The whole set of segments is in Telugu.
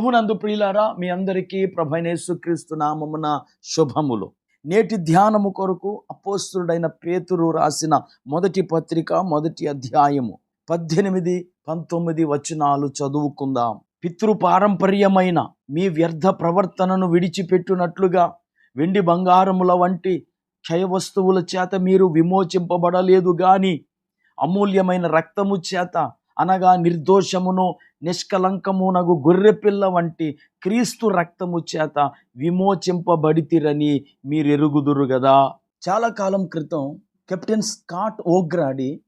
ప్రభునందు ప్రియులారా మీ అందరికీ ప్రభనేసుక్రీస్తు నామమున శుభములు. నేటి ధ్యానము కొరకు అపోస్తుడైన పేతురు రాసిన మొదటి పత్రిక మొదటి అధ్యాయము పద్దెనిమిది పంతొమ్మిది వచనాలు చదువుకుందాం. పితృ పారంపర్యమైన మీ వ్యర్థ ప్రవర్తనను విడిచిపెట్టునట్లుగా వెండి బంగారముల వంటి క్షయ వస్తువుల చేత మీరు విమోచింపబడలేదు గాని అమూల్యమైన రక్తము చేత అనగా నిర్దోషమును నిష్కలంకమునగు గొర్రెపిల్ల వంటి క్రీస్తు రక్తము చేత విమోచింపబడితిరని మీరు ఎరుగుదురు కదా చాలా కాలం క్రితం captain Scott O'Grady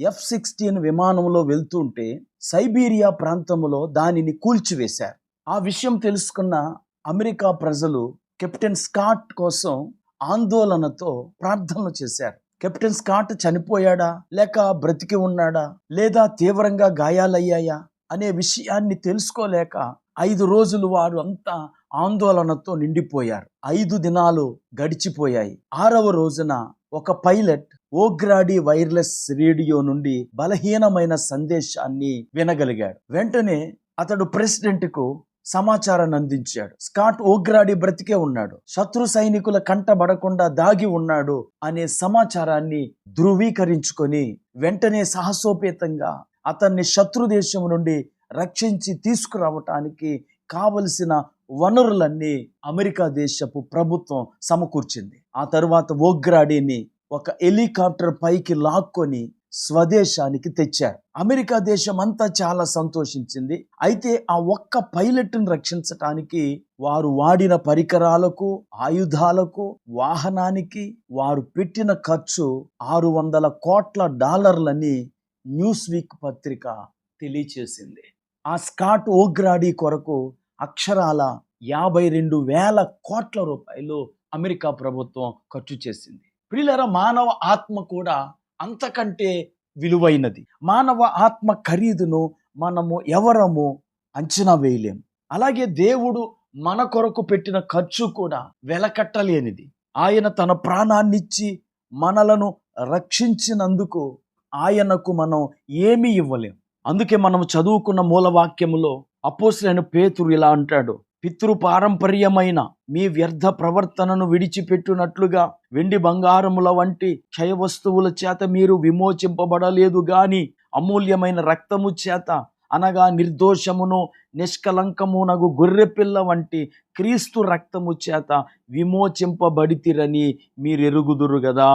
F sixteen విమానంలో వెళ్తుంటే సైబీరియా ప్రాంతంలో దానిని కూల్చివేశారు. ఆ విషయం తెలుసుకున్న అమెరికా ప్రజలు కెప్టెన్ స్కాట్ కోసం ఆందోళనతో ప్రార్థనలు చేశారు. కెప్టెన్ స్కాట్ చనిపోయాడా? లేక బ్రతికి ఉన్నాడా? లేదా తీవ్రంగా గాయాలయ్యాయా? అనే విషయాన్ని తెలుసుకోలేక ఐదు రోజులు వారు అంతా ఆందోళనతో నిండిపోయారు. ఐదు దినాలు గడిచిపోయాయి. ఆరవ రోజున ఒక పైలట్ ఓగ్రాడి వైర్లెస్ రేడియో నుండి బలహీనమైన సందేశాన్ని వినగలిగాడు. వెంటనే అతడు ప్రెసిడెంట్కు సమాచారాన్ని అందించాడు. స్కాట్ ఓగ్రాడి బ్రతికే ఉన్నాడు. శత్రు సైనికుల కంటబడకుండా దాగి ఉన్నాడు అనే సమాచారాన్ని ధృవీకరించుకొని వెంటనే సాహసోపేతంగా అతన్ని శత్రు దేశం నుండి రక్షించి తీసుకురావటానికి కావలసిన వనరులన్నీ అమెరికా దేశపు ప్రభుత్వం సమకూర్చింది. ఆ తరువాత ఓగ్రాడిని ఒక హెలికాప్టర్ పైకి లాక్కొని స్వదేశానికి తెచ్చారు. అమెరికా దేశం అంతా చాలా సంతోషించింది. అయితే ఆ ఒక్క పైలట్ను రక్షించటానికి వారు వాడిన పరికరాలకు ఆయుధాలకు వాహనానికి వారు పెట్టిన ఖర్చు ఆరు వందల కోట్ల డాలర్లని న్యూస్ వీక్ పత్రిక తెలియచేసింది. ఆ స్కాట్ ఓగ్రాడీ కొరకు అక్షరాల యాభై రెండు వేల కోట్ల రూపాయలు అమెరికా ప్రభుత్వం ఖర్చు చేసింది. ప్రిల్లర మానవ ఆత్మ కూడా అంతకంటే విలువైనది. మానవ ఆత్మ ఖరీదును మనము ఎవరము అంచనా వేయలేం. అలాగే దేవుడు మన కొరకు పెట్టిన ఖర్చు కూడా వెలకట్టలేనిది. ఆయన తన ప్రాణాన్నిచ్చి మనలను రక్షించినందుకు ఆయనకు మనం ఏమీ ఇవ్వలేం. అందుకే మనం చదువుకున్న మూలవాక్యములో అపోసులైన పేతురు ఇలా అంటాడు పితృ పారంపర్యమైన మీ వ్యర్థ ప్రవర్తనను విడిచిపెట్టునట్లుగా వెండి బంగారముల వంటి క్షయ వస్తువుల చేత మీరు విమోచింపబడలేదు గాని అమూల్యమైన రక్తము చేత అనగా నిర్దోషమును నిష్కలంకమునగు గొర్రెపిల్ల వంటి క్రీస్తు రక్తము చేత విమోచింపబడితిరని మీరు ఎరుగుదురు కదా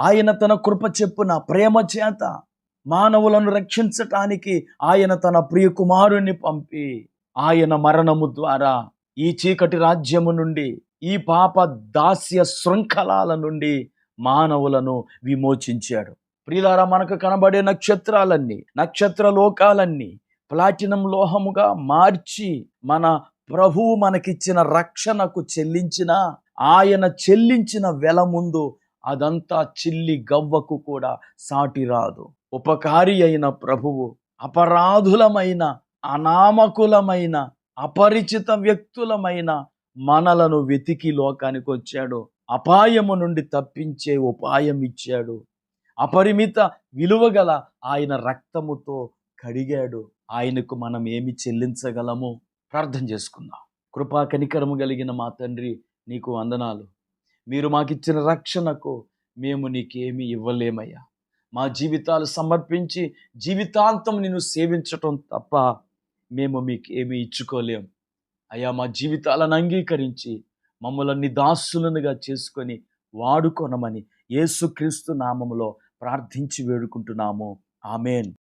ఆయన తన కృప చెప్పున ప్రేమ చేత. మానవులను రక్షించటానికి ఆయన తన ప్రియ కుమారుని పంపి. ఆయన మరణము ద్వారా ఈ చీకటి రాజ్యము నుండి ఈ పాప దాస్య శృంఖలాల నుండి మానవులను విమోచించాడు. ప్రియులారా మనకు కనబడే నక్షత్రాలన్నీ నక్షత్ర లోకాలన్నీ ప్లాటినం లోహముగా మార్చి మన ప్రభువు మనకిచ్చిన రక్షణకు చెల్లించిన ఆయన చెల్లించిన వెల ముందు అదంతా చిల్లి గవ్వకు కూడా సాటి రాదు. ఉపకారి అయిన ప్రభువు అపరాధులమైన అనామకులమైన అపరిచిత వ్యక్తులమైన మనలను వెతికి లోకానికి వచ్చాడు. అపాయము నుండి తప్పించే ఉపాయం ఇచ్చాడు. అపరిమిత విలువగల ఆయన రక్తముతో కడిగాడు. ఆయనకు మనం ఏమి చెల్లించగలము? ప్రార్థన చేసుకుందాం. కృపా కనికరము కలిగిన మా తండ్రి నీకు వందనాలు. మీరు మాకిచ్చిన రక్షణకు మేము నీకేమీ ఇవ్వలేమయ్యా. మా జీవితాలు సమర్పించి జీవితాంతం నిన్ను సేవించటం తప్ప మేము మీకు ఏమీ ఇచ్చుకోలేం. అయ్యా మా జీవితాలను అంగీకరించి మమ్మల్ని దాసులనుగా చేసుకొని వాడుకొనమని యేసుక్రీస్తు నామములో ప్రార్థించి వేడుకుంటున్నాము. ఆమెన్.